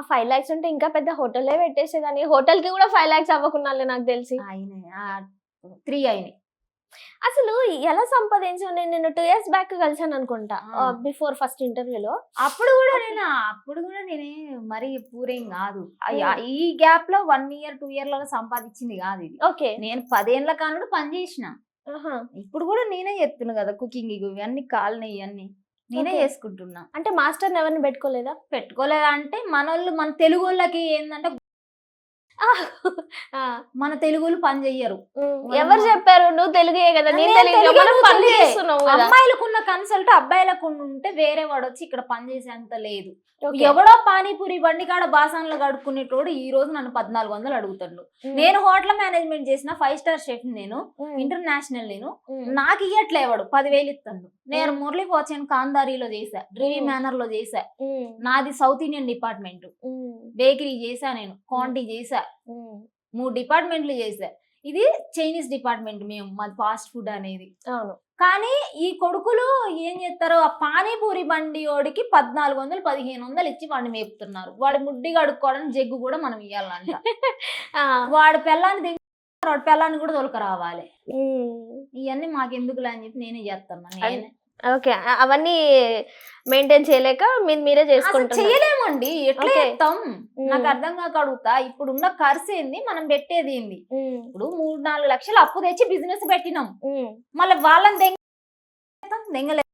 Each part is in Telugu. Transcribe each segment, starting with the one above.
ఫైవ్ లాక్స్ ఉంటే ఇంకా పెద్ద హోటలే పెట్టేసేదాన్ని. హోటల్కి కూడా ఫైవ్ లాక్స్ అవ్వకుండా నాకు తెలిసి. అయినాయి. త్రీ అయినాయి. అసలు ఎలా సంపాదించావు? నేను నిన్ను టూ ఇయర్స్ బ్యాక్ కలిసాను అనుకుంటా. ఆ. బిఫోర్ ఫస్ట్ ఇంటర్వ్యూలో అప్పుడు కూడా నేను? అప్పుడు కూడా నేనే మరి పూరేం కాదు. ఈ గ్యాప్లో వన్ ఇయర్ టూ ఇయర్లో సంపాదించింది కాదు ఇది. ఓకే. నేను పదేళ్ళ కానుడు పని చేసిన. ఇప్పుడు కూడా నేనే చేస్తున్నా కదా కుకింగ్ ఇవన్నీ కాలినాయి ఇవన్నీ నేనే. చేసుకుంటున్నా. అంటే మాస్టర్ ఎవరిని పెట్టుకోలేదా? పెట్టుకోలేదంటే మన వాళ్ళు మన తెలుగు వాళ్ళకి ఏంటంటే మన తెలుగు వాళ్ళు పని చెయ్యరు. ఎవరు చెప్పారు? నువ్వు తెలుగే కదా నేను నేను తెలుగు తెలుగే, మనం నువ్వు పని తెలుగే. చేస్తున్నావు కదా? అమ్మాయిలకు ఉన్న కన్సల్ట్ అబ్బాయిలకు ఉంటే వేరే వాడు వచ్చి ఇక్కడ పని చేసేంత లేదు. ఎవడో పానీపూరి బండి కాడ బాసాన్లు కడుక్కునేటోడు ఈ రోజు నన్ను పద్నాలుగు వందలు అడుగుతాడు. నేను హోటల్ మేనేజ్మెంట్ చేసిన ఫైవ్ స్టార్ షెఫ్ నేను ఇంటర్నేషనల్ నేను. నాకు ఇయ్యట్లేవాడు పదివేలు ఇస్తాడు నేను. మురళి పోచాను కాందారీలో చేసా డ్రీవీ. మేనర్లో చేసా నాది సౌత్ ఇండియన్ డిపార్ట్మెంట్. బేకరీ చేసా నేను క్వాంటిటీ చేసా మూడు డిపార్ట్మెంట్లు చేసా ఇది చైనీస్ డిపార్ట్మెంట్ మేము మాది ఫాస్ట్ ఫుడ్ అనేది. అవును. కానీ ఈ కొడుకులు ఏం చేస్తారు ఆ పానీపూరి బండి వాడికి పద్నాలుగు వందలు పదిహేను వందలు ఇచ్చి వాడిని మేపుతున్నారు. వాడి ముడ్డి కడుక్కోవడానికి జగ్గు కూడా మనం ఇవ్వాలంట వాడు పెళ్ళాన్ని దిగు వాడి పెళ్ళాన్ని కూడా తొలక రావాలి ఇవన్నీ మాకెందుకులే అని చెప్పి నేనే చేస్తాను నేనే ఓకే. అవన్నీ మెయింటైన్ చేయలేక మీరు మీరే అసలు చేసుకుంటున్నారు. చేయలేమండి. ఎట్లా. చేస్తాం నాకు అర్థం కాక అడుగుతా. ఇప్పుడు ఉన్న ఖర్చు ఏంది? మనం పెట్టేది ఏంది? ఇప్పుడు మూడు నాలుగు లక్షలు అప్పు తెచ్చి బిజినెస్ పెట్టినాం. మళ్ళీ వాళ్ళని దెంగ దెంగలే.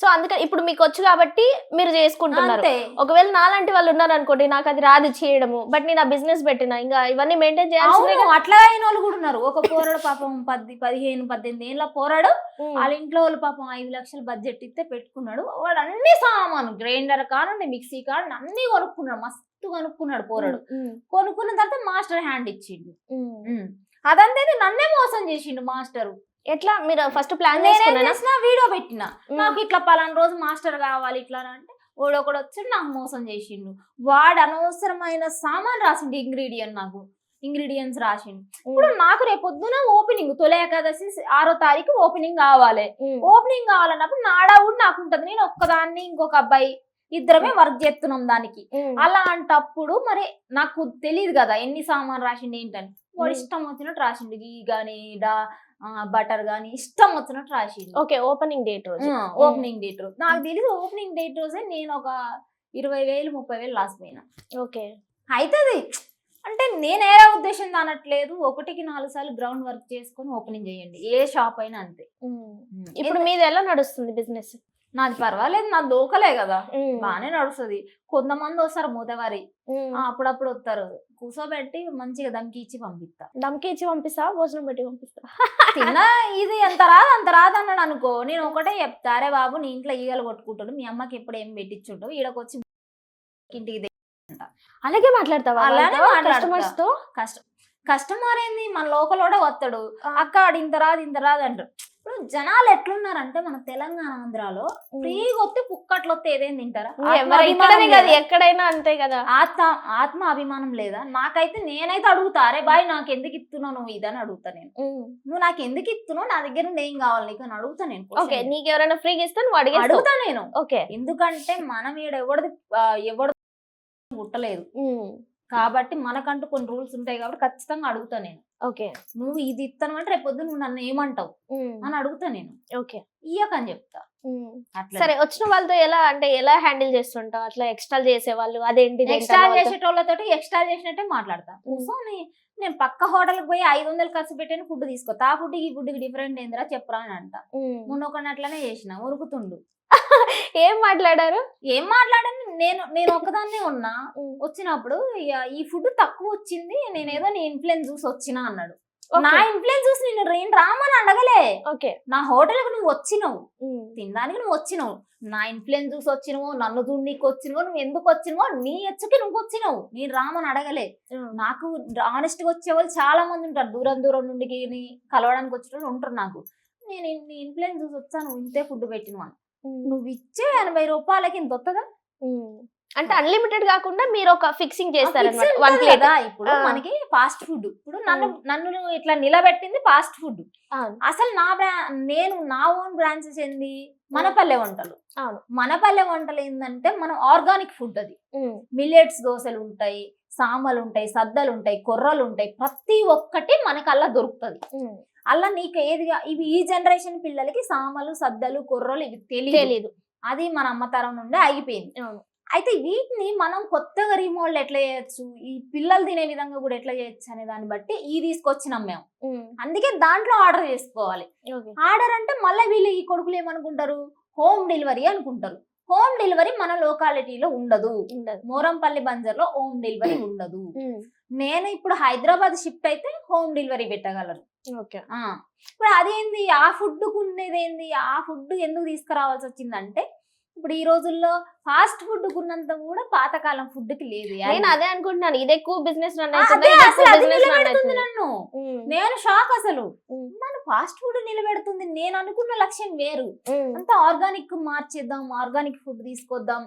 సో అందుకని ఇప్పుడు మీకు వచ్చు కాబట్టి మీరు చేసుకుంటున్నారు. ఒకవేళ నాలాంటి వాళ్ళు ఉన్నారు అనుకోండి నాకు అది రాదు చేయడము బట్ నేను ఆ బిజినెస్ పెట్టిన ఇంకా ఇవన్నీ మెయింటైన్ అవును అట్లా అయిన వాళ్ళు కూడా ఉన్నారు. ఒక పోరాడు పాపం పది పదిహేను పద్దెనిమిది ఏళ్ళ పోరాడు వాళ్ళ ఇంట్లో వాళ్ళు పాపం ఐదు లక్షలు బడ్జెట్ ఇస్తే పెట్టుకున్నాడు. వాడు అన్ని సామాను గ్రైండర్ కానుండి మిక్సీ కానుండి అన్ని కొనుక్కున్నాడు. మస్తు కొనుక్కున్నాడు పోరాడు. కొనుక్కున్న తర్వాత మాస్టర్ హ్యాండ్ ఇచ్చిండు. అదంతే నన్నే మోసం చేసిండు మాస్టర్. ఎట్లా? మీరు ఫస్ట్ ప్లాన్ నేనేం చేసుకున్నానా? చేసిన వీడియో పెట్టిన. నాకు ఇట్లా పలానా రోజు మాస్టర్ కావాలి ఇట్లా అంటే ఒకడు వచ్చి నాకు మోసం చేసిండు. వాడు అనవసరమైన సామాన్ రాసిండు ఇంగ్రీడియంట్ నాకు. ఇంగ్రీడియంట్స్ రాసిండు. ఇప్పుడు నాకు రేపు పొద్దున ఓపెనింగ్ తొలి ఏకాదశి ఆరో తారీఖు ఓపెనింగ్ కావాలి. ఓపెనింగ్ కావాలన్నప్పుడు నాడా కూడా నాకు ఉంటది. నేను ఒక్కదాన్ని ఇంకొక అబ్బాయి ఇద్దరమే వర్క్ చేస్తున్నాం దానికి. అలాంటప్పుడు మరి నాకు తెలియదు కదా ఎన్ని సామాన్ రాసిండు ఏంటని. వాడు. ఇష్టం వచ్చినట్టు రాసిండు. గీ గాని డా బటర్ గాని ఇష్టం వచ్చినట్టు రాసిండు ఓకే ఓపెనింగ్ డేట్ రోజు. ఓపెనింగ్ డేట్ రోజు. నాకు తెలిసి ఓపెనింగ్ డేట్ రోజే నేను ఒక ఇరవై వేలు ముప్పై వేలు లాస్ పోయినా. ఓకే. అవుతుంది అంటే నేను ఏరే ఉద్దేశం అనట్లేదు. ఒకటికి నాలుగు సార్లు గ్రౌండ్ వర్క్ చేసుకొని ఓపెనింగ్ చేయండి. ఏ షాప్ అయినా అంతే. ఇప్పుడు మీది ఎలా నడుస్తుంది బిజినెస్? నాది పర్వాలేదు నాది లోకలే కదా. బాగానే నడుస్తుంది. కొంతమంది వస్తారు మూతవారి. అప్పుడప్పుడు వస్తారు కూర్చోబెట్టి మంచిగా దమ్కి ఇచ్చి పంపిస్తా దమ్కి ఇచ్చి పంపిస్తా భోజనం పెట్టి పంపిస్తా. తిన్నా ఇది ఎంత రాదు అంత రాదు అన్నాడు అనుకో. నేను ఒకటే చెప్తా అరే బాబు నీ ఇంట్లో ఈగలు కొట్టుకుంటాడు మీ అమ్మకి ఎప్పుడు ఏం పెట్టించుంటావు ఈడకొచ్చి ఇంటికి అలాగే మాట్లాడతావా? అలానే మాట్లాడతా. కస్టమర్స్తో? కష్టం కస్టమర్ ఏంది? మన లోకల్ కూడా వస్తాడు. అక్క ఆడు ఇంత రాదు ఇంత రాదు అంటారు. ఇప్పుడు జనాలు ఎట్లున్నారంటే మన తెలంగాణ ఆంధ్రాలో ఫ్రీగా వస్తే పుక్కట్లు వస్తే ఏదేం తింటారా? ఎక్కడైనా అంతే కదా. ఆత్మ ఆత్మ అభిమానం లేదా? నాకైతే నేనైతే అడుగుతా అరే బాయ్ నాకు ఎందుకు ఇస్తున్నావు నువ్వు ఇదని అడుగుతా నేను. నువ్వు నాకు ఎందుకు ఇస్తున్నావు నా దగ్గర నుండి ఏం కావాలి నీకు? అని అడుగుతా నేను ఓకే. నీకు ఎవరైనా ఫ్రీగా ఇస్తే నువ్వు అడిగేస్తావు. అడుగుతా నేను. ఓకే. ఎందుకంటే మనం ఈడ ఎవరిది ఆ, ఎవడు పుట్టలేదు. కాబట్టి మనకంటూ కొన్ని రూల్స్ ఉంటాయి కాబట్టి ఖచ్చితంగా అడుగుతా నేను. ఓకే. నువ్వు ఇది ఇస్తాను అంటే రేపు పొద్దున్న నువ్వు నన్ను ఏమంటావు? అని అడుగుతా నేను. ఓకే. ఇయ్యకని చెప్తా. సరే వచ్చిన వాళ్ళతో ఎలా అంటే ఎలా హ్యాండిల్ చేస్తుంటావు? అట్లా ఎక్స్ట్రా చేసే వాళ్ళు అదేంటి ఎక్స్ట్రా? చేసేటోళ్ళతోటి ఎక్స్ట్రా చేసినట్టే మాట్లాడతా. కూర్చొని నేను పక్క హోటల్కి పోయి ఐదు వందలు ఖర్చు పెట్టిన ఫుడ్ తీసుకొస్తా ఆ ఫుడ్ ఈ ఫుడ్ డిఫరెంట్ ఏందిరా చెప్పరా అని అంట. మొన్న అట్లనే చేసిన ఉరుకుతుండు. ఏం మాట్లాడారు? ఏం మాట్లాడాను? నేను నేను ఒక్కదాన్నే ఉన్నా. వచ్చినప్పుడు ఈ ఫుడ్ తక్కువ వచ్చింది. నేను ఏదో నీ ఇన్ఫ్లుయెన్స్ చూసి వచ్చినా అన్నాడు. నా ఇన్ఫ్లుయెన్స్ చూసి నేను నేను రామని అడగలే. ఓకే. నా హోటల్కి నువ్వు వచ్చినావు. తినడానికి నువ్వు వచ్చినావు. నా ఇన్ఫ్లుయెన్స్ చూసి వచ్చినవో నన్ను చూడనీకి వచ్చినవో నువ్వు ఎందుకు వచ్చినవో నీ ఎచ్చుకి నువ్వు వచ్చినావు. నేను రామని అడగలే. నాకు ఆనెస్ట్గా వచ్చే వాళ్ళు చాలా మంది ఉంటారు. దూరం దూరం నుండి కలవడానికి వచ్చేటోళ్ళు ఉంటారు నాకు. నేను నీ ఇన్ఫ్లుయెన్స్ చూసి వచ్చాను ఇంతే ఫుడ్ పెట్టిన. నువ్వు ఇచ్చే ఎనభై రూపాయలకి ఇంత వస్తుందా. అంటే అన్లిమిటెడ్ కాకుండా మీరు ఒక ఫిక్సింగ్ చేస్తారు వన్ ప్లేట్. ఇప్పుడు. మనకి ఫాస్ట్ ఫుడ్. ఇప్పుడు నన్ను నన్ను ఇట్లా నిలబెట్టింది ఫాస్ట్ ఫుడ్. అసలు నా బ్రా నేను నా ఓన్ బ్రాంచెస్ ఏంది? మనపల్లె వంటలు. అవును. మనపల్లె వంటలు ఏంటంటే మనం ఆర్గానిక్ ఫుడ్ అది. మిల్లెట్స్ దోశలు ఉంటాయి సామలు ఉంటాయి సద్దలు ఉంటాయి కొర్రలు ఉంటాయి. ప్రతి ఒక్కటి మనకు అలా దొరుకుతుంది. అలా నీకు ఏదిగా ఇవి ఈ జనరేషన్ పిల్లలకి సామలు సద్దలు కొర్రలు ఇవి తెలియదు తెలీదు. అది మన అమ్మ తరం నుండి ఆగిపోయింది. అవును. అయితే వీటిని మనం కొత్తగా రీమోడల్ ఎట్లా చేయొచ్చు? ఈ పిల్లలు తినే విధంగా కూడా ఎట్లా చేయొచ్చు అనే దాన్ని బట్టి ఈ తీసుకొచ్చినాం మేము. అందుకే దాంట్లో ఆర్డర్ చేసుకోవాలి. ఆర్డర్ అంటే మళ్ళీ వీళ్ళు ఈ కొడుకులు ఏమనుకుంటారు? హోమ్ డెలివరీ అనుకుంటారు. హోమ్ డెలివరీ మన లోకాలిటీలో ఉండదు. ఉండదు. మోరంపల్లి బంజర్లో హోమ్ డెలివరీ ఉండదు. నేను ఇప్పుడు హైదరాబాద్ షిఫ్ట్ అయితే హోమ్ డెలివరీ పెట్టగలరు ఇప్పుడు అదేంది? ఆ ఫుడ్ ఉన్నది ఏంది ఆ ఫుడ్ ఎందుకు తీసుకురావాల్సి వచ్చిందంటే ఇప్పుడు ఈ రోజుల్లో ఫాస్ట్ ఫుడ్ ఉన్నంత కూడా పాతకాలం ఫుడ్కి లేదు నేను అదే అనుకుంటున్నాను. ఇది ఎక్కువ బిజినెస్ నన్ను. నేను షాక్ అసలు. నన్ను ఫాస్ట్ ఫుడ్ నిలబెడుతుంది. నేను అనుకున్న లక్ష్యం వేరు. అంతా ఆర్గానిక్ మార్చేద్దాం ఆర్గానిక్ ఫుడ్ తీసుకొద్దాం.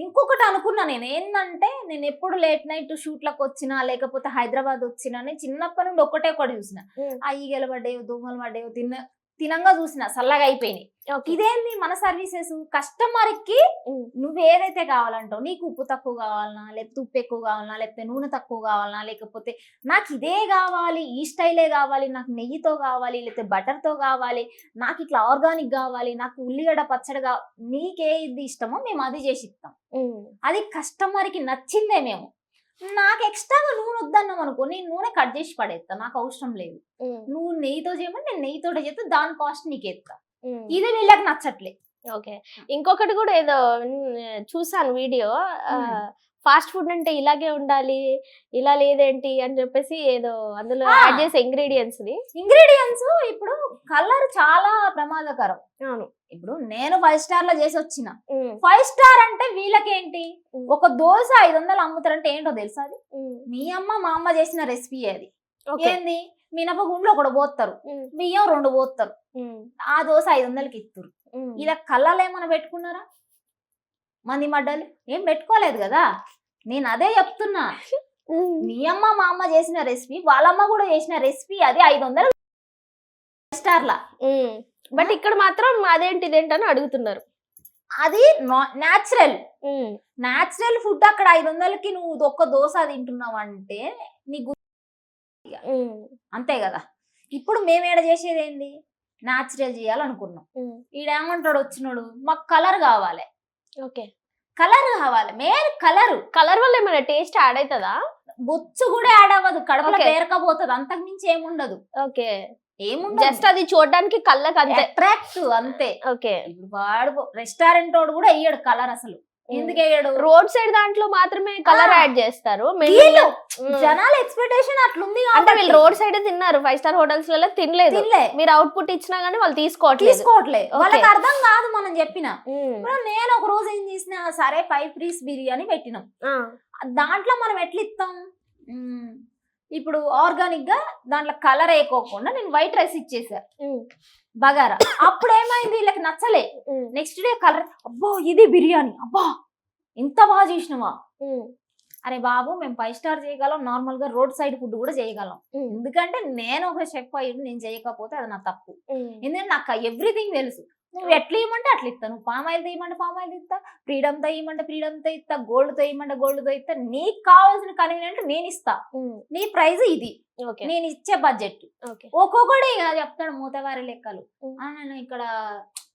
ఇంకొకటి అనుకున్నా నేను ఏంటంటే నేను ఎప్పుడు లేట్ నైట్ షూట్లకు వచ్చినా లేకపోతే హైదరాబాద్ వచ్చినా నేను చిన్నప్పటి నుండి ఒక్కటే ఒకటి చూసిన. ఆ ఈగలు పడ్డాయో దోమలు పడ్డాయో తిన్న తినంగా చూసిన చల్లగా అయిపోయినాయి. ఇదేంది మన సర్వీసెస్? కస్టమర్కి నువ్వు ఏదైతే కావాలంటావు నీకు ఉప్పు తక్కువ కావాలనా లేకపోతే ఉప్పు ఎక్కువ కావాలనా లేకపోతే నూనె తక్కువ కావాలనా లేకపోతే నాకు ఇదే కావాలి ఈ స్టైలే కావాలి నాకు నెయ్యితో కావాలి లేకపోతే బటర్తో కావాలి నాకు ఇట్లా ఆర్గానిక్ కావాలి నాకు ఉల్లిగడ్డ పచ్చడి కావాలి నీకే ఇది ఇష్టమో మేము అది చేసి ఇస్తాం. అది కస్టమర్కి నచ్చిందే మేము. నాకు ఎక్స్ట్రాగా నూనె వద్దన్నాం అనుకో నేను నూనె కట్ చేసి పడేస్తా నాకు అవసరం లేదు. నువ్వు నెయ్యితో చేయమని నేను నెయ్యితో చేస్తే దాని కాస్ట్ నీకు ఎత్తా. ఇది వీళ్ళకి నచ్చట్లే. ఓకే. ఇంకొకటి కూడా ఏదో చూసాను వీడియో. ఫాస్ట్ ఫుడ్ అంటే ఇలాగే ఉండాలి ఇలా లేదేంటి అని చెప్పేసి ఏదో అందులో. యాడ్ చేసే ఇంగ్రీడియంట్స్ ది ఇంగ్రీడియంట్స్ ఇప్పుడు కలర్ చాలా ప్రమాదకరం. అవును. ఇప్పుడు నేను ఫైవ్ స్టార్లో చేసి వచ్చిన. ఫైవ్ స్టార్ అంటే వీళ్ళకేంటి. ఒక దోశ ఐదు వందలు అమ్ముతారంటే ఏంటో తెలుసా అది? మీ అమ్మ మా అమ్మ చేసిన రెసిపీ అది. ఏంది? మినపగుండ్లు ఒకటి పోస్తారు బియ్యం రెండు పోస్తారు ఆ దోశ ఐదు వందలకి ఇస్తారు. ఇలా కళ్ళలు ఏమైనా పెట్టుకున్నారా? మంది మడ్డలు ఏం పెట్టుకోలేదు కదా? నేను అదే చెప్తున్నా. మీ అమ్మ మా అమ్మ చేసిన రెసిపీ వాళ్ళమ్మ కూడా చేసిన రెసిపీ అది ఐదు వందలు స్టార్లా. బట్ ఇక్కడ మాత్రం అదేంటి ఇదేంటి అని అడుగుతున్నారు అది న్యాచురల్ న్యాచురల్ ఫుడ్ అక్కడ ఐదు వందలకి నువ్వు ఒక్క దోశ తింటున్నావు అంటే నీకు అంతే కదా. ఇప్పుడు మేము ఏడ చేసేది ఏంది? న్యాచురల్ చేయాలనుకున్నాం. ఈడేమంటాడు వచ్చినాడు మాకు కలర్ కావాలి. ఓకే. కలర్ కావాలి. Main colour. కలర్ వల్ల ఏమైనా టేస్ట్ యాడ్ అవుతుందా? బొచ్చు కూడా యాడ్ అవ్వదు. కడుపులో Okay. పేరకపోతుంది. అంతకు మించి ఏముండదు ఓకే. ఏముండదు. జస్ట్ అది చూడడానికి కళ్ళకి అంతే. అట్రాక్ట్ అంతే. ఓకే. ఇప్పుడు వాడు రెస్టారెంట్ వాడు కూడా వేయడు కలర్ అసలు. ఎందుకు వేయడు రోడ్ సైడ్ దాంట్లో మాత్రమే కలర్. యాడ్ చేస్తారు. వీళ్ళు. జనాల ఎక్స్పెక్టేషన్ అట్లుంది అంటే వీళ్ళు రోడ్ సైడ్ తిన్నారు. ఫైవ్ స్టార్ హోటల్స్లలో తినలేదు. తినలే. మీరు అవుట్పుట్ ఇచ్చినా గానీ వాళ్ళు తీసుకోవట్లేదు. తీసుకోవట్లే. Okay. వాళ్ళకి అర్థం కాదు మనం చెప్పిన. నేను ఒక రోజు ఏం చేసిన సరే ఫైవ్ పీస్ బిర్యానీ పెట్టినాం. దాంట్లో మనం ఎట్లా ఇస్తాం. ఇప్పుడు ఆర్గానిక్గా దాంట్లో కలర్ వేయకోకుండా నేను వైట్ రైస్ ఇచ్చేసా. బగారా అప్పుడు ఏమైంది వీళ్ళకి నచ్చలే. నెక్స్ట్ డే కలర్ అబ్బా ఇది బిర్యానీ అబ్బా ఇంత బాగా చేసినావా. అరే బాబు మేము ఫైవ్ స్టార్ చేయగలం నార్మల్గా రోడ్ సైడ్ ఫుడ్ కూడా చేయగలం. ఎందుకంటే నేను ఒక షెఫ్ అయ్యి నేను చేయకపోతే అది నా తప్పు. ఎందుకంటే నాకు ఎవ్రీథింగ్ తెలుసు నువ్వు ఎట్లా ఇవ్వమంటే అట్లా ఇస్తాను పామ్ ఆయిల్ తీయమంటే పామ్ ఆయిల్ ఇస్తా ఫ్రీడమ్తో ఇవ్వమంటే ఫ్రీడమ్తో ఇస్తా గోల్డ్తో ఇవ్వమంటే గోల్డ్తో ఇస్తా నీకు కావాల్సిన కన్వీనియంట్ నేను ఇస్తా. నీ ప్రైస్ ఇది. ఓకే. నేను ఇచ్చే బడ్జెట్ ఓకే. ఒక్కొక్కడే ఇక చెప్తాడు మూతవారి లెక్కలు. నేను ఇక్కడ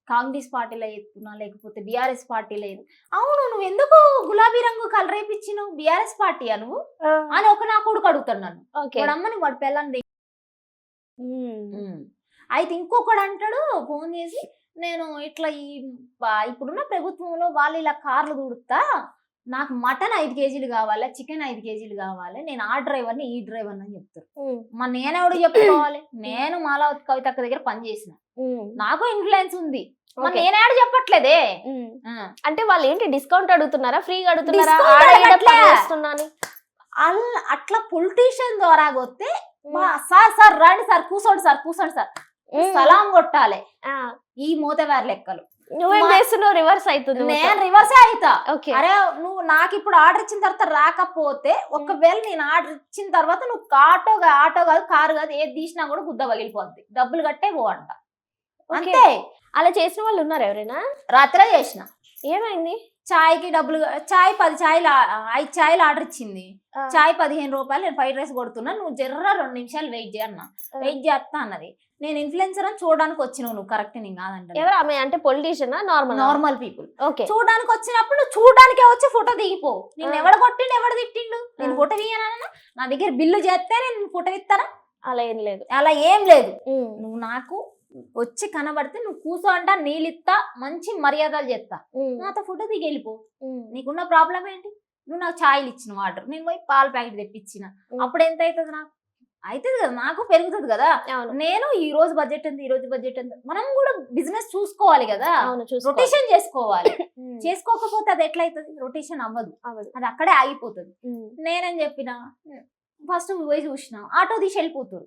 కాంగ్రెస్ పార్టీలో ఎత్తున్నా లేకపోతే బీఆర్ఎస్ పార్టీలో అవును నువ్వు ఎందుకు గులాబీ రంగు కలర్ వేపించినావు బీఆర్ఎస్ పార్టీయా నువ్వు? అని ఒక నా కొడుకు అడుగుతాడు నన్ను. వాడు అమ్మని వాడు ఉమ్. అయితే ఇంకొకడు అంటాడు ఫోన్ చేసి నేను ఇట్లా ఈ ఇప్పుడున్న ప్రభుత్వంలో వాళ్ళు ఇలా కార్లు దూడుతా నాకు మటన్ ఐదు కేజీలు కావాలి చికెన్ ఐదు కేజీలు కావాలి నేను ఆ డ్రైవర్ని ఈ డ్రైవర్ అని చెప్తారు. మా నేనెవడు చెప్పుకోవాలి? నేను మాలావతి కవితక్క దగ్గర పని చేసిన. ఉమ్. నాకు ఇన్ఫ్లుయెన్స్ ఉంది. నేనేడు చెప్పట్లేదే. అంటే వాళ్ళు ఏంటి డిస్కౌంట్ అడుగుతున్నారా ఫ్రీగా అడుగుతున్నారా? అట్లా పొలిటీషియన్ ద్వారా వస్తే "బా, సార్ సార్ రండి సార్ కూర్చోండి సార్ కూర్చోండి సార్. సలాం కొట్టాలి. ఈ మూతవారి లెక్కలు. నువ్వేం చేస్తున్నావు? రివర్స్ అవుతుంది నేను రివర్సే అవుతా. అరే నువ్వు నాకు ఇప్పుడు ఆర్డర్ ఇచ్చిన తర్వాత రాకపోతే ఒకవేళ నేను ఆర్డర్ ఇచ్చిన తర్వాత నువ్వు ఆటో ఆటో కాదు కారు కాదు ఏది తీసినా కూడా గుద్ద పగిలిపోద్ది. డబ్బులు కట్టే పో అంట అంతే. అలా చేసిన వాళ్ళు ఉన్నారు ఎవరైనా? రాత్రే చేసిన. ఏమైంది? చాయ్కి డబ్బులు చాయ్ పది చాయ్లు ఆ- ఐదు చాయ్లు ఆర్డర్ ఇచ్చింది. చాయ్ పదిహేను రూపాయలు నేను ఫ్రైడ్ రైస్ కొడుతున్నా నువ్వు జర్ర రెండు నిమిషాలు వెయిట్ చేయన్న. వెయిట్ చేస్తా అన్నది. నేను ఇన్ఫ్లుయెన్సర్ అని చూడడానికి వచ్చినావు నువ్వు కరెక్ట్ నేను కాదంట ఎవరు? ఆమె అంటే politician normal normal people okay. చూడడానికి వచ్చినప్పుడు నువ్వు చూడడానికే వచ్చి ఫోటో దిగిపో. నేను. ఎవడ కొట్టిండు ఎవడ తిట్టిండు? నేను. ఫోటో తీయనా నా దగ్గర బిల్లు చేస్తే నేను ఫోటో ఇస్తానా అలా ఏం లేదు. అలా ఏం లేదు. నువ్వు నాకు వచ్చి కనబడితే నువ్వు కూర్చో అంటా నీళ్ళు ఇస్తా మంచి మర్యాదలు చేస్తా. నాతో ఫోటో దిగి వెళ్ళిపో నీకున్న ప్రాబ్లం ఏంటి? నువ్వు నాకు ఛాయలు ఇచ్చిన ఆర్డర్ నేను పోయి పాల ప్యాకెట్ తెప్పించిన. అప్పుడు ఎంత అవుతుంది నాకు? అవుతుంది కదా నాకు పెరుగుతుంది కదా. నేను ఈ రోజు బడ్జెట్ ఎంత ఈ రోజు బడ్జెట్ ఎంత? మనం కూడా బిజినెస్ చూసుకోవాలి కదా. రొటేషన్ చేసుకోవాలి. చేసుకోకపోతే అది ఎట్లా అవుతుంది రొటేషన్ అవ్వదు. అది అక్కడే ఆగిపోతుంది. నేనేం చెప్పిన? ఫస్ట్ పోయి చూసిన. ఆటో తీసి వెళ్ళిపోతారు.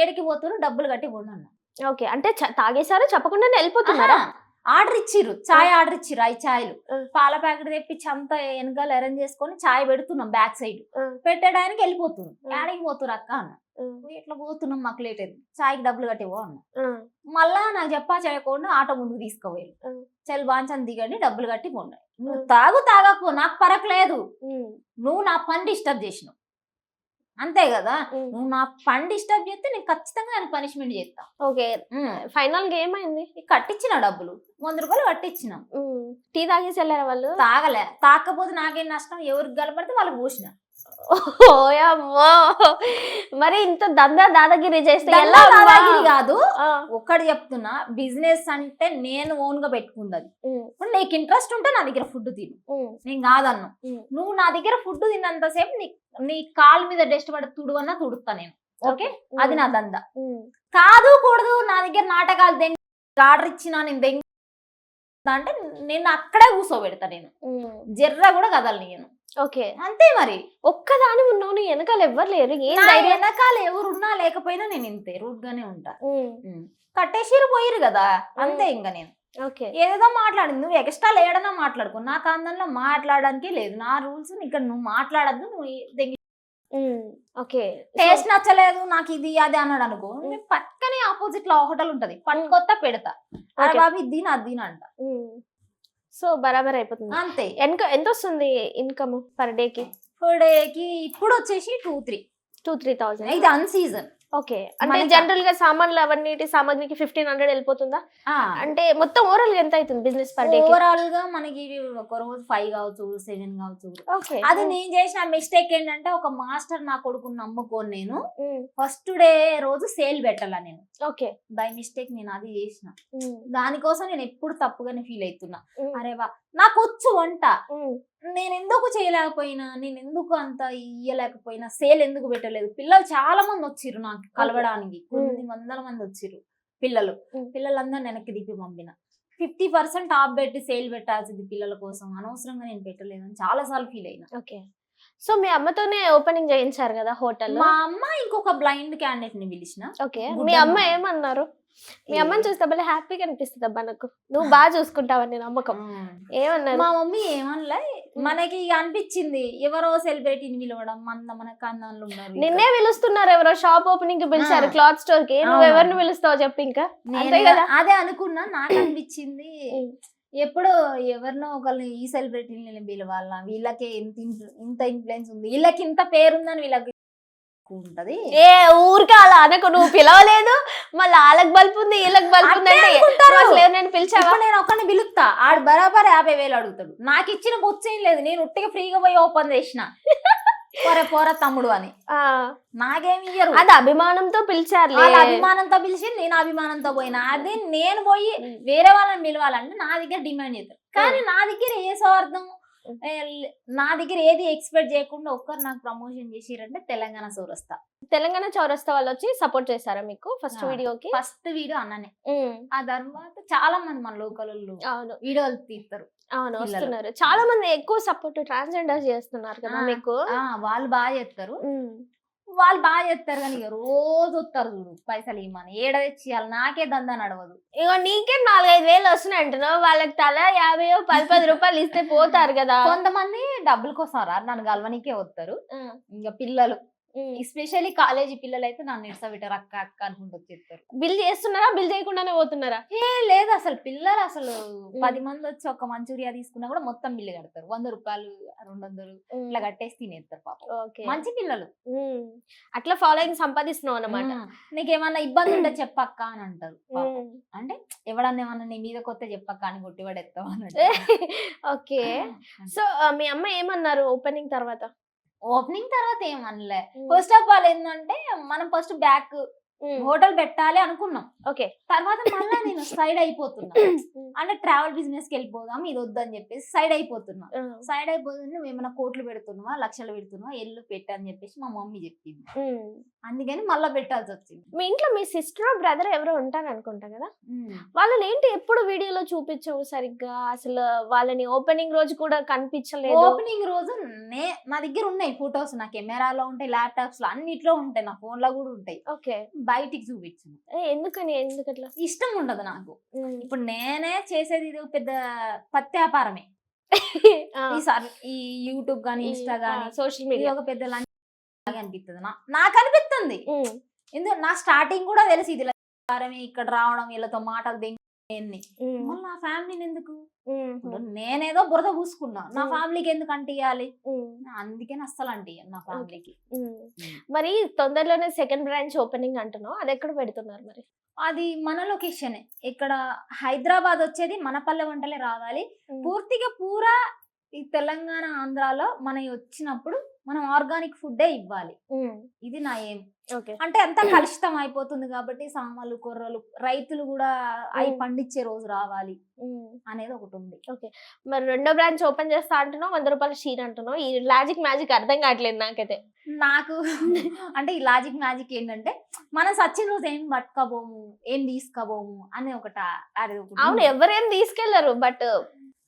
ఏడికి పోతారు డబ్బులు కట్టి అన్న ఓకే. అంటే చ- తాగేసారు చెప్పకుండానే వెళ్ళిపోతున్నారా? ఆర్డర్ ఇచ్చిర్రు. చాయ్ ఆర్డర్ ఇచ్చిర్రు. చాయ్లు. ఆ. పాల ప్యాకెట్ తెప్పించి అంతా వెనకాల అరేంజ్ చేసుకొని చాయ్ పెడుతున్నాం బ్యాక్ సైడ్. పెట్టడానికి వెళ్ళిపోతుంది ఆ. ఆడికి పోతురు అక్క అన్న. ఇట్లా పోతున్నాం మాకు లేట్ అయింది. చాయ్కి డబ్బులు కట్టేవో? అన్న. మళ్ళా నాకు చెప్పా చేయకుండా ఆటో ముందుకు ఆ. చల్ బాంచని దిగండి డబ్బులు కట్టి పోండి. నువ్వు తాగు తాగకపో. నాకు పరకలేదు నువ్వు నా పని డిస్టర్బ్ చేసినావు. అంతే కదా. నువ్వు నా పని డిస్టర్బ్ చేస్తే నేను ఖచ్చితంగా నేను పనిష్మెంట్ చేస్తా. ఓకే. ఫైనల్గా ఏమైంది? కట్టించిన డబ్బులు. వంద రూపాయలు కట్టించినాం టీ తాగేసి వెళ్ళారా వాళ్ళు? తాగలే. తాకపోతే నాకేం నష్టం? ఎవరికి గలపడితే వాళ్ళకి పోసిన. ఓయమ్మో మరి ఇంత దందా దాదాగిరి చేస్తే ఎలా? దాదాగిరి కాదు. ఆ, ఒక్కటి చెప్తున్నా బిజినెస్ అంటే నేను ఓన్గా ఇప్పుడు నీకు ఇంట్రెస్ట్ ఉంటే నా దగ్గర ఫుడ్ తిను. నేను కాదన్ను. నువ్వు నా దగ్గర ఫుడ్ తిన్నంతసేపు నీ నీ కాలు మీద డస్ట్ పడి తుడువన్నా తుడుతా నేను. ఓకే? అది నా దందా. కాదు కూడదు నా దగ్గర నాటకాలు దెంగ ఆర్డర్ ఇచ్చినా నేను దెంగ అంటే నేను అక్కడే కూర్చోబెడతా నేను. జర్ర కూడా కదలు నేను ఓకే. అంతే మరి. ఒక్కదాని ఉన్నావు నీ వెనకాల ఎవ్వరు లేరు. వెనకాల ఎవరున్నా లేకపోయినా నేను ఇంతే రూట్ గానే ఉంటా కట్టేసిరు పోయిరు కదా. అంతే ఇంకా నేను. ఓకే. ఏదేదో మాట్లాడింది. నువ్వు ఎక్స్ట్రా లేడన్నా మాట్లాడుకో. నా కాందంలో మాట్లాడడానికి లేదు. నా రూల్స్ ఇక్కడ నువ్వు మాట్లాడద్దు. నువ్వు ఓకే. టేస్ట్ నచ్చలేదు. నాకు ఇది అది అన్నాడు అనుకో. పక్కనే ఆపోజిట్లో హోటల్ ఉంటది. పట్టుకొత్త పెడతా. అరే Okay. బాబు ఇది తిను అంట. సో బరాబర్ అయిపోతుంది. అంతే. ఎంత ఎంత వస్తుంది ఇన్కమ్ పర్ డే కి ఫర్ డే కి ఇప్పుడు వచ్చేసి two three. Two three thousand ఇది అన్ సీజన్. ఓకే. అంటే జనరల్గా సామాన్లు అవన్నీ సామాగ్రికి ఫిఫ్టీన్ హండ్రెడ్ వెళ్ళిపోతుందా? అంటే మొత్తం ఓవరాల్ ఎంత అవుతుంది బిజినెస్ పర్ డే ఓవరాల్గా మనకి ఒక రోజు ఫైవ్ కావచ్చు సెవెన్ కావచ్చు. ఓకే. అది నేను చేసిన మిస్టేక్ ఏంటంటే ఒక మాస్టర్ నా కొడుకుని నమ్ముకోను నేను ఫస్ట్ డే రోజు సేల్ పెట్టాల నేను. ఓకే. బై మిస్టేక్ నేను అది చేసిన. దానికోసం నేను ఎప్పుడు తప్పుగానే ఫీల్ అవుతున్నా. అరే వా నాకు వచ్చు వంట. నేను ఎందుకు చేయలేకపోయినా నేను ఎందుకు అంత ఇయ్యలేకపోయినా సేల్ ఎందుకు పెట్టలేదు? పిల్లలు చాలా మంది వచ్చిర్రు నాకు కలవడానికి. కొన్ని వందల మంది వచ్చిర్రు పిల్లలు. పిల్లలందరూ వెనక్కి దిప్పి పంపిన. ఫిఫ్టీ పర్సెంట్ ఆఫ్ పెట్టి సేల్ పెట్టాల్సింది పిల్లల కోసం. అనవసరంగా నేను పెట్టలేదని చాలా సార్లు ఫీల్ అయినా. ఓకే. సో మీ అమ్మతోనే ఓపెనింగ్ చేయించారు కదా హోటల్ మా అమ్మ ఇంకొక బ్లైండ్ క్యాండిడేట్ని పిలిచిన. ఓకే. మీ అమ్మ. ఏమన్నారు? మీ అమ్మని చూస్తే భలే హ్యాపీగా అనిపిస్తుంది అబ్బా నాకు. నువ్వు బాగా చూసుకుంటావని నమ్మకం. ఏమన్నారు? మా మమ్మీ ఏమనలే మనకి అనిపించింది ఎవరో సెలబ్రిటీని పిలవడం మన మన ఉన్నారు నిన్నే పిలుస్తున్నారు ఎవరో షాప్ ఓపెనింగ్ పిలిచారు. క్లాత్ స్టోర్కి నువ్వు. ఎవరిని పిలుస్తావు చెప్పు ఇంకా. అంతే నేను కదా? అదే అనుకున్నా నాకు అనిపించింది. ఎప్పుడు ఎవరినో ఒకరిని ఈ సెలబ్రిటీని పిలవాలా? వీళ్ళకి ఇంత ఇంత ఇన్ఫ్లుయెన్స్ ఉంది వీళ్ళకి ఇంత పేరుందని వీళ్ళకి ఉంటది ఏ ఊరికే అలా అనకు నువ్వు పిలవలేదు మళ్ళీ వాళ్ళకి బల్పు ఉంది వీళ్ళకి బల్పు ఉంది అంటే అసలు ఎవరినైనా పిలిచావా? నేను ఒక్కడిని పిలుస్తా. ఆడు బరాబర్ యాభై వేలు అడుగుతాడు. నాకు ఇచ్చిన బొచ్చేం లేదు నేను ఉట్టిగా ఫ్రీగా పోయి ఓపెన్ చేసిన. పోరే పోరా తమ్ముడు అని. నాకేమి ఇయ్యరు. అది అభిమానంతో పిలిచారు అభిమానంతో పిలిచి నేను అభిమానంతో పోయినా. అదే నేను పోయి వేరే వాళ్ళని పిలవాలంటే నా దగ్గర డిమాండ్ చేస్తారు. కానీ నా దగ్గర ఏ స్వార్థం? నా దగ్గర ఏది ఎక్స్పెక్ట్ చేయకుండా ఒక్కరు నాకు ప్రమోషన్ చేసిరంటే తెలంగాణ సౌరస్తా తెలంగాణ చౌరస్తా వాళ్ళు వచ్చి సపోర్ట్ చేశారా మీకు ఫస్ట్. వీడియోకి ఫస్ట్ వీడియో అన్ననే. ఆ తర్వాత చాలా మంది మన లోకల్ అవును. వీడియోలు తీస్తారు అవును. వస్తున్నారు. చాలా మంది ఎక్కువ సపోర్ట్ ట్రాన్స్జెండర్ చేస్తున్నారు కదా. మీకు? వాళ్ళు బాగా చేస్తారు. వాళ్ళు బాగా చేస్తారు కానీ ఇక రోజు వస్తారు చూడు పైసలు ఇమ్మని ఏడ తెచ్చియాలి నాకే దందా నడవదు ఇగో నీకే నాలుగైదు వేలు వస్తున్నాయి అంటున్నావు. వాళ్ళకి తల యాభై పది పది రూపాయలు ఇస్తే పోతారు కదా. కొంతమంది డబ్బుల కోసం రా నన్ను గలవనికే వస్తారు. ఇంకా పిల్లలు. ఎస్పెషల్లీ కాలేజీ పిల్లలు అయితే నన్ను ఇడ్సబెట్టారు అక్క అక్క అనుకుంటూ వచ్చేస్తారు బిల్ చేస్తున్నారా? బిల్ చేయకుండానే పోతున్నారా? ఏ లేదు అసలు పిల్లలు అసలు పది మంది వచ్చి ఒక మంచూరియా తీసుకున్నా కూడా మొత్తం బిల్లు కడతారు. వంద రూపాయలు రెండు వందలు ఇట్లా కట్టేసి తినేస్తారు పాపం. మంచి పిల్లలు. అట్లా ఫాలోయింగ్ సంపాదిస్తున్నావు అన్నమాట. ఉమ్. నీకేమన్నా ఇబ్బంది ఉంటే చెప్పక్క అని అంటారు. అంటే ఎవడన్నా ఏమన్నా నీ మీద కొత్త చెప్పక్క అని కొట్టి అని ఓకే. సో మీ అమ్మ ఏమన్నారు ఓపెనింగ్ తర్వాత? ఓపెనింగ్ తర్వాత ఏమనలే. ఫస్ట్ ఆఫ్ ఆల్ ఏంటంటే మనం ఫస్ట్ బ్యాక్. హోటల్ పెట్టాలి అనుకున్నాం. ఓకే. తర్వాత మళ్ళీ నేను సైడ్ అయిపోతున్నా. అంటే ట్రావెల్ బిజినెస్కి వెళ్ళిపోదాం ఇది వద్దని చెప్పేసి సైడ్ అయిపోతున్నా. సైడ్ అయిపోతుంది నువ్వు ఏమైనా కోట్లు పెడుతున్నావా లక్షలు పెడుతున్నావా ఎల్లు పెట్టు అని చెప్పేసి మా మమ్మీ చెప్పింది. అందుకని మళ్ళీ పెట్టాల్సి వచ్చింది. మీ ఇంట్లో మీ సిస్టర్ బ్రదర్ ఎవరో ఉంటారు అనుకుంటా కదా వాళ్ళని ఏంటి ఎప్పుడు వీడియోలో చూపించవు సరిగ్గా? అసలు వాళ్ళని ఓపెనింగ్ రోజు కూడా కనిపించలేదు. ఓపెనింగ్ రోజు నే నా దగ్గర ఉన్నాయి ఫొటోస్. నా కెమెరాలో ఉంటాయి ల్యాప్టాప్స్లో అన్నిట్లో ఉంటాయి. నా ఫోన్లో కూడా ఉంటాయి. ఓకే. బయటికి చూపించను. ఎందుకని? ఎందుకు అట్లా ఇష్టం ఉండదు నాకు. ఇప్పుడు నేనే చేసేది ఇది పెద్ద పత్తి వ్యాపారమే. ఈ సర్- ఈ యూట్యూబ్ గానీ ఈ- ఇన్స్టా గానీ సోషల్ మీడియా. ఒక పెద్ద లంచ్ లాగా అనిపిస్తుంది నాకు అనిపిస్తుంది ఉమ్, ఎందుకు? నా స్టార్టింగ్ కూడా తెలిసి ఇది ఇక్కడ రావడం వీళ్ళతో మాటలు మళ్ళీ నా ఫ్యామిలీని ఎందుకు? నేనేదో బురద పూసుకున్నా నా. ఫ్యామిలీకి ఎందుకు అంటియాలి అందుకే అస్సలు అంటియ్యను నా ఫ్యామిలీకి. మరి తొందరలోనే సెకండ్ బ్రాంచ్ ఓపెనింగ్ అంటున్నావు అది ఎక్కడ పెడుతున్నారు మరి? అది మన లొకేషన్ ఇక్కడ హైదరాబాద్ వచ్చేది మన పల్లె వంటలే రావాలి. పూర్తిగా పూరా ఈ తెలంగాణ ఆంధ్రాలో మనం వచ్చినప్పుడు మనం ఆర్గానిక్ ఫుడ్డే ఇవ్వాలి. ఇది నా ఏం. ఓకే. అంటే అంతా కలుషితం అయిపోతుంది కాబట్టి సామాన్లు కొర్రలు రైతులు కూడా అవి. పండించే రోజు రావాలి. అనేది ఒకటి ఉంది మరి రెండో బ్రాంచ్ ఓపెన్ చేస్తా అంటున్నావు వంద రూపాయల షీర్ అంటున్నావు. ఈ లాజిక్ మ్యాజిక్ అర్థం కావట్లేదు నాకైతే. నాకు అంటే ఈ లాజిక్ మ్యాజిక్ ఏంటంటే మనం సచ్చిన రోజు ఏం పట్టుకోబోము ఏం తీసుకోబోము అనే ఒకటి అది అవును. ఎవరేం తీసుకెళ్ళరు బట్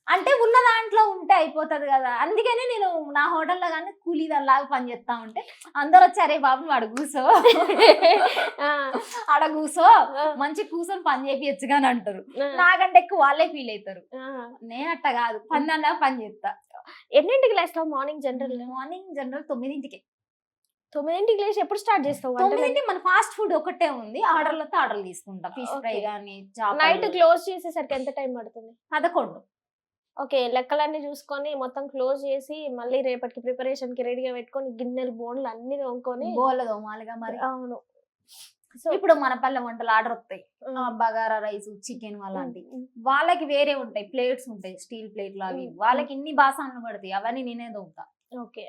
అంటే ఉన్న దాంట్లో ఉంటే అయిపోతది కదా. అందుకని నేను నా హోటల్లో కానీ కూలీ లాగా పని చేస్తా ఉంటే అందరు వచ్చి అరే బాబు ఆడ కూసో. ఆడ కూసో మంచి కూర్చొని పని చేపియచ్చు కానీ అంటారు. నాకంటే ఎక్కువ వాళ్ళే ఫీల్ అవుతారు నేను అట్ట కాదు. పని అన్నా పని చేస్తా. ఎన్నింటికి లేస్తావు మార్నింగ్ జనరల్ మార్నింగ్ జనరల్ తొమ్మిదింటికి. తొమ్మిదింటికి లేచి ఎప్పుడు స్టార్ట్ చేస్తావు వంటలు? తొమ్మిదింటికి మన ఫాస్ట్ ఫుడ్ ఒకటే ఉంది. ఆర్డర్లతో ఆర్డర్లు తీసుకుంటా. Fish fry. కానీ నైట్ క్లోజ్ చేసేసరికి ఎంత టైం పడుతుంది? పదకొండు. ఓకే లెక్కలన్నీ చూసుకొని మొత్తం క్లోజ్ చేసి మళ్ళీ రేపటికి ప్రిపరేషన్కి రెడీగా పెట్టుకొని గిన్నెలు బోన్లు అన్ని తోముకొని బోల దోమాలిగా మరి. అవును. సో ఇప్పుడు మన పల్లె వంటలు ఆర్డర్ వస్తాయి బగారా రైస్ చికెన్ అలాంటివి వాళ్ళకి వేరే ఉంటాయి ప్లేట్స్ ఉంటాయి స్టీల్ ప్లేట్లు అవి. వాళ్ళకి ఇన్ని బాసాన్లు పడతాయి అవన్నీ నేనే దొంగతా ఓకే.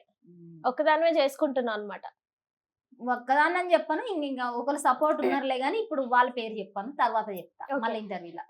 ఒక్కదానివే చేసుకుంటున్నావు అనమాట ఒక్కదాన్ని అని చెప్పాను ఇంక ఇంకా ఒకరు సపోర్ట్ ఉన్నారులే కానీ ఇప్పుడు వాళ్ళ పేరు చెప్పాను తర్వాత చెప్తా. మళ్ళీ ఇంటర్వ్యూలో.